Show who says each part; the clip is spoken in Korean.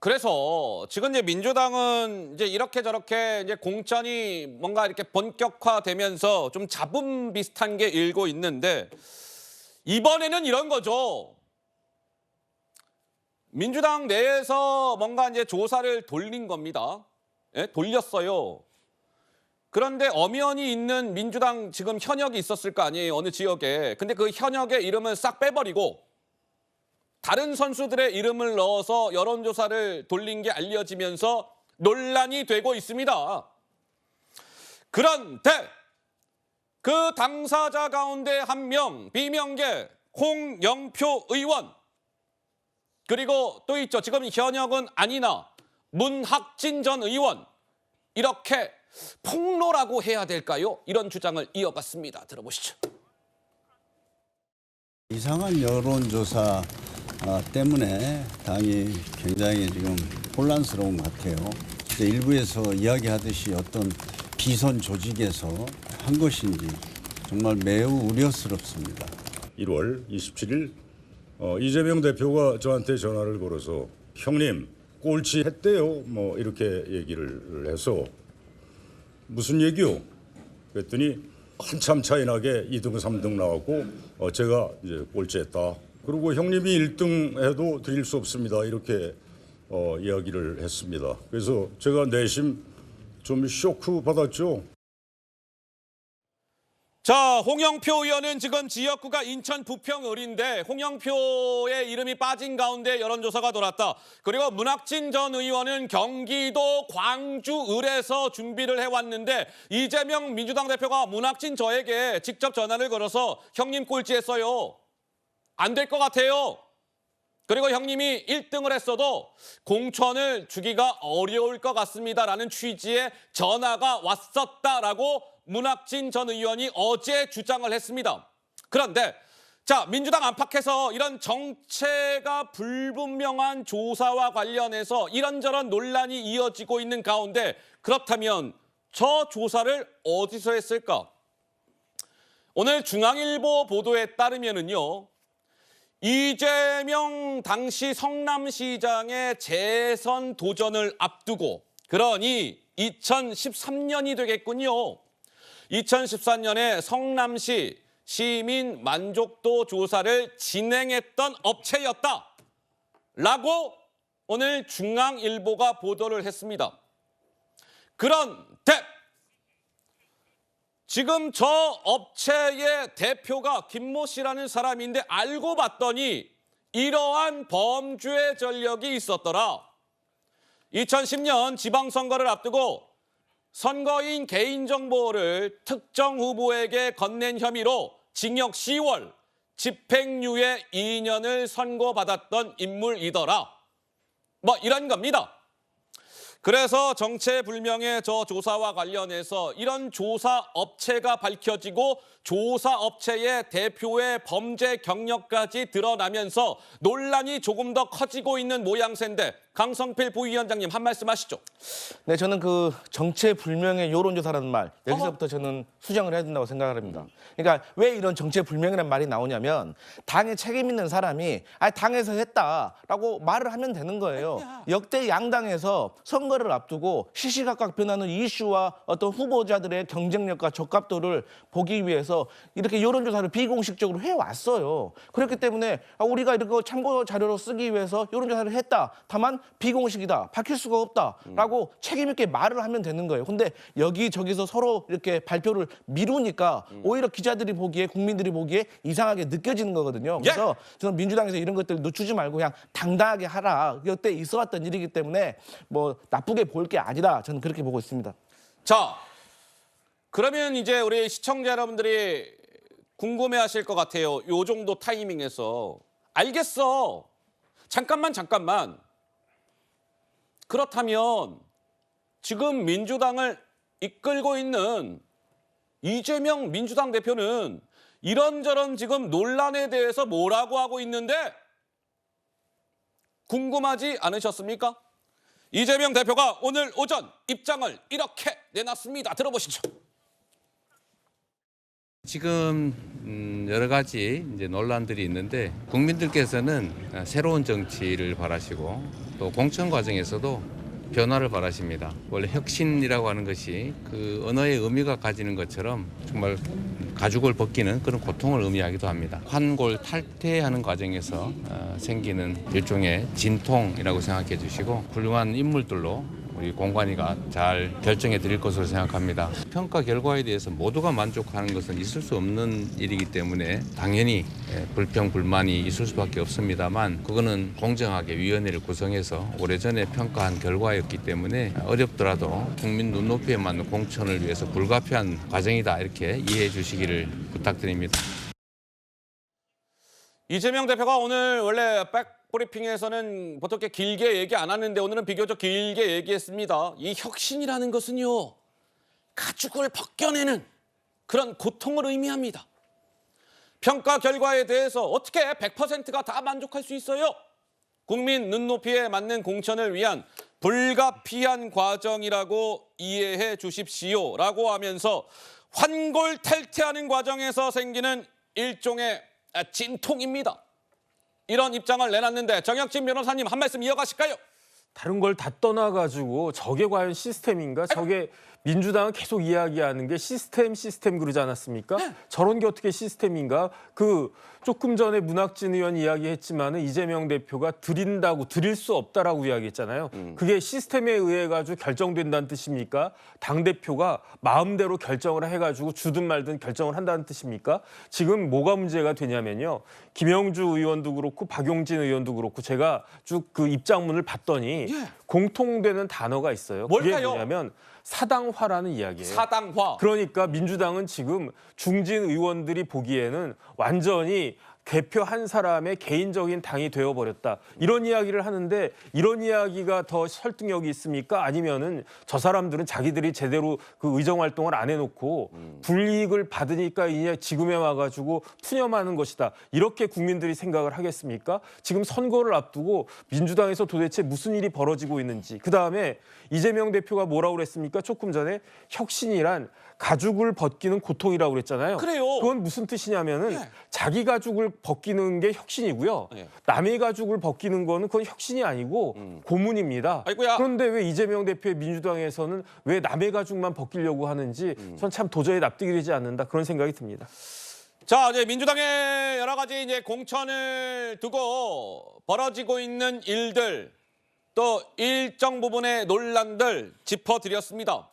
Speaker 1: 그래서 지금 이제 민주당은 이제 이렇게 저렇게 이제 공천이 뭔가 이렇게 본격화되면서 좀 잡음 비슷한 게 일고 있는데 이번에는 이런 거죠. 민주당 내에서 뭔가 이제 조사를 돌린 겁니다. 예? 돌렸어요. 그런데 엄연히 있는 민주당 지금 현역이 있었을 거 아니에요. 어느 지역에. 근데 그 현역의 이름은 싹 빼버리고 다른 선수들의 이름을 넣어서 여론조사를 돌린 게 알려지면서 논란이 되고 있습니다. 그런데 그 당사자 가운데 한 명, 비명계 홍영표 의원 그리고 또 있죠. 지금 현역은 아니나 문학진 전 의원 이렇게 폭로라고 해야 될까요? 이런 주장을 이어갔습니다. 들어보시죠.
Speaker 2: 이상한 여론조사 아, 때문에 당이 굉장히 지금 혼란스러운 것 같아요. 일부에서 이야기하듯이 어떤 비선 조직에서 한 것인지 정말 매우 우려스럽습니다.
Speaker 3: 1월 27일 어, 이재명 대표가 저한테 전화를 걸어서 형님 꼴찌 했대요 뭐 이렇게 얘기를 해서 무슨 얘기요? 그랬더니 한참 차이 나게 2등 3등 나왔고 어, 제가 이제 꼴찌했다. 그리고 형님이 1등 해도 드릴 수 없습니다 이렇게 어, 이야기를 했습니다. 그래서 제가 내심 좀 쇼크 받았죠.
Speaker 1: 자, 홍영표 의원은 지금 지역구가 인천 부평 을인데 홍영표의 이름이 빠진 가운데 여론조사가 돌았다. 그리고 문학진 전 의원은 경기도 광주 을에서 준비를 해왔는데 이재명 민주당 대표가 문학진 저에게 직접 전화를 걸어서 형님 꼴찌했어요. 안 될 것 같아요. 그리고 형님이 1등을 했어도 공천을 주기가 어려울 것 같습니다라는 취지의 전화가 왔었다라고 문학진 전 의원이 어제 주장을 했습니다. 그런데 자 민주당 안팎에서 이런 정체가 불분명한 조사와 관련해서 이런저런 논란이 이어지고 있는 가운데 그렇다면 저 조사를 어디서 했을까? 오늘 중앙일보 보도에 따르면은요. 이재명 당시 성남시장의 재선 도전을 앞두고 그러니 2013년이 되겠군요. 2014년에 성남시 시민 만족도 조사를 진행했던 업체였다. 라고 오늘 중앙일보가 보도를 했습니다. 그런데 지금 저 업체의 대표가 김모 씨라는 사람인데 알고 봤더니 이러한 범죄 전력이 있었더라. 2010년 지방선거를 앞두고 선거인 개인정보를 특정 후보에게 건넨 혐의로 징역 10월, 집행유예 2년을 선고받았던 인물이더라. 뭐 이런 겁니다. 그래서 정체불명의 저 조사와 관련해서 이런 조사 업체가 밝혀지고 조사 업체의 대표의 범죄 경력까지 드러나면서 논란이 조금 더 커지고 있는 모양새인데 강성필 부위원장님 한 말씀 하시죠.
Speaker 4: 네, 저는 그 정체불명의 여론조사라는 말 여기서부터 저는 수정을 해야 된다고 생각을 합니다. 그러니까 왜 이런 정체불명이라는 말이 나오냐면 당에 책임 있는 사람이 아 당에서 했다라고 말을 하면 되는 거예요. 역대 양당에서 선거를 앞두고 시시각각 변하는 이슈와 어떤 후보자들의 경쟁력과 적합도를 보기 위해서 이렇게 여론조사를 비공식적으로 해왔어요. 그렇기 때문에 아, 우리가 이렇게 참고 자료로 쓰기 위해서 여론조사를 했다. 다만 비공식이다. 밝힐 수가 없다라고 책임 있게 말을 하면 되는 거예요. 근데 여기 저기서 서로 이렇게 발표를 미루니까 오히려 기자들이 보기에 국민들이 보기에 이상하게 느껴지는 거거든요. 그래서 저는 민주당에서 이런 것들 늦추지 말고 그냥 당당하게 하라. 이때 있어 왔던 일이기 때문에 뭐 나쁘게 볼 게 아니다. 저는 그렇게 보고 있습니다.
Speaker 1: 자, 그러면 이제 우리 시청자 여러분들이 궁금해하실 것 같아요. 요 정도 타이밍에서 알겠어. 잠깐만 잠깐만. 그렇다면 지금 민주당을 이끌고 있는 이재명 민주당 대표는 이런저런 지금 논란에 대해서 뭐라고 하고 있는데 궁금하지 않으셨습니까? 이재명 대표가 오늘 오전 입장을 이렇게 내놨습니다. 들어보시죠.
Speaker 5: 지금 음, 여러 가지 이제 논란들이 있는데 국민들께서는 아, 새로운 정치를 바라시고 또 공천 과정에서도 변화를 바라십니다. 원래 혁신이라고 하는 것이 그 언어의 의미가 가지는 것처럼 정말 가죽을 벗기는 그런 고통을 의미하기도 합니다. 환골 탈퇴하는 과정에서 어, 생기는 일종의 진통이라고 생각해 주시고 훌륭한 인물들로 우리 공관위가 잘 결정해 드릴 것으로 생각합니다. 평가 결과에 대해서 모두가 만족하는 것은 있을 수 없는 일이기 때문에 당연히 예, 불평 불만이 있을 수밖에 없습니다만 그거는 공정하게 위원회를 구성해서 오래전에 평가한 결과였기 때문에 어렵더라도 국민 눈높이에 맞는 공천을 위해서 불가피한 과정이다 이렇게 이해해 주시기를 부탁드립니다.
Speaker 1: 이재명 대표가 오늘 원래 백브리핑에서는 보통 이렇게 길게 얘기 안 하는데 오늘은 비교적 길게 얘기했습니다. 이 혁신이라는 것은요. 가죽을 벗겨내는 그런 고통을 의미합니다. 평가 결과에 대해서 어떻게 100%가 다 만족할 수 있어요? 국민 눈높이에 맞는 공천을 위한 불가피한 과정이라고 이해해 주십시오라고 하면서 환골탈퇴하는 과정에서 생기는 일종의 아, 진통입니다. 이런 입장을 내놨는데 정혁진 변호사님 한 말씀 이어가실까요?
Speaker 6: 다른 걸 다 떠나가지고 저게 과연 시스템인가? 저게 민주당은 계속 이야기하는 게 시스템 시스템 그러지 않았습니까? 저런 게 어떻게 시스템인가? 그 조금 전에 문학진 의원 이야기했지만은 이재명 대표가 드린다고 드릴 수 없다라고 이야기했잖아요. 그게 시스템에 의해 가지고 결정된다는 뜻입니까? 당 대표가 마음대로 결정을 해가지고 주든 말든 결정을 한다는 뜻입니까? 지금 뭐가 문제가 되냐면요. 김영주 의원도 그렇고 박용진 의원도 그렇고 제가 쭉 그 입장문을 봤더니
Speaker 1: 예.
Speaker 6: 공통되는 단어가 있어요. 그게
Speaker 1: 뭘까요?
Speaker 6: 뭐냐면 사당화라는 이야기예요.
Speaker 1: 사당화.
Speaker 6: 그러니까 민주당은 지금 중진 의원들이 보기에는 완전히 대표 한 사람의 개인적인 당이 되어버렸다. 이런 이야기를 하는데 이런 이야기가 더 설득력이 있습니까? 아니면은 저 사람들은 자기들이 제대로 그 의정 활동을 안 해놓고 불이익을 받으니까 이제 지금에 와가지고 푸념하는 것이다. 이렇게 국민들이 생각을 하겠습니까? 지금 선거를 앞두고 민주당에서 도대체 무슨 일이 벌어지고 있는지. 그 다음에 이재명 대표가 뭐라고 그랬습니까? 조금 전에 혁신이란 가죽을 벗기는 고통이라고 그랬잖아요.
Speaker 1: 그래요.
Speaker 6: 그건 무슨 뜻이냐면은
Speaker 1: 네.
Speaker 6: 자기 가죽을 벗기는 게 혁신이고요.
Speaker 1: 네.
Speaker 6: 남의 가죽을 벗기는 거는 그건 혁신이 아니고 고문입니다.
Speaker 1: 음. 아이고야.
Speaker 6: 그런데 왜 이재명 대표의 민주당에서는 왜 남의 가죽만 벗기려고 하는지
Speaker 1: 음.
Speaker 6: 전참 도저히 납득이 되지 않는다 그런 생각이 듭니다.
Speaker 1: 자, 이제 민주당의 여러 가지 이제 공천을 두고 벌어지고 있는 일들 또 일정 부분의 논란들 짚어드렸습니다.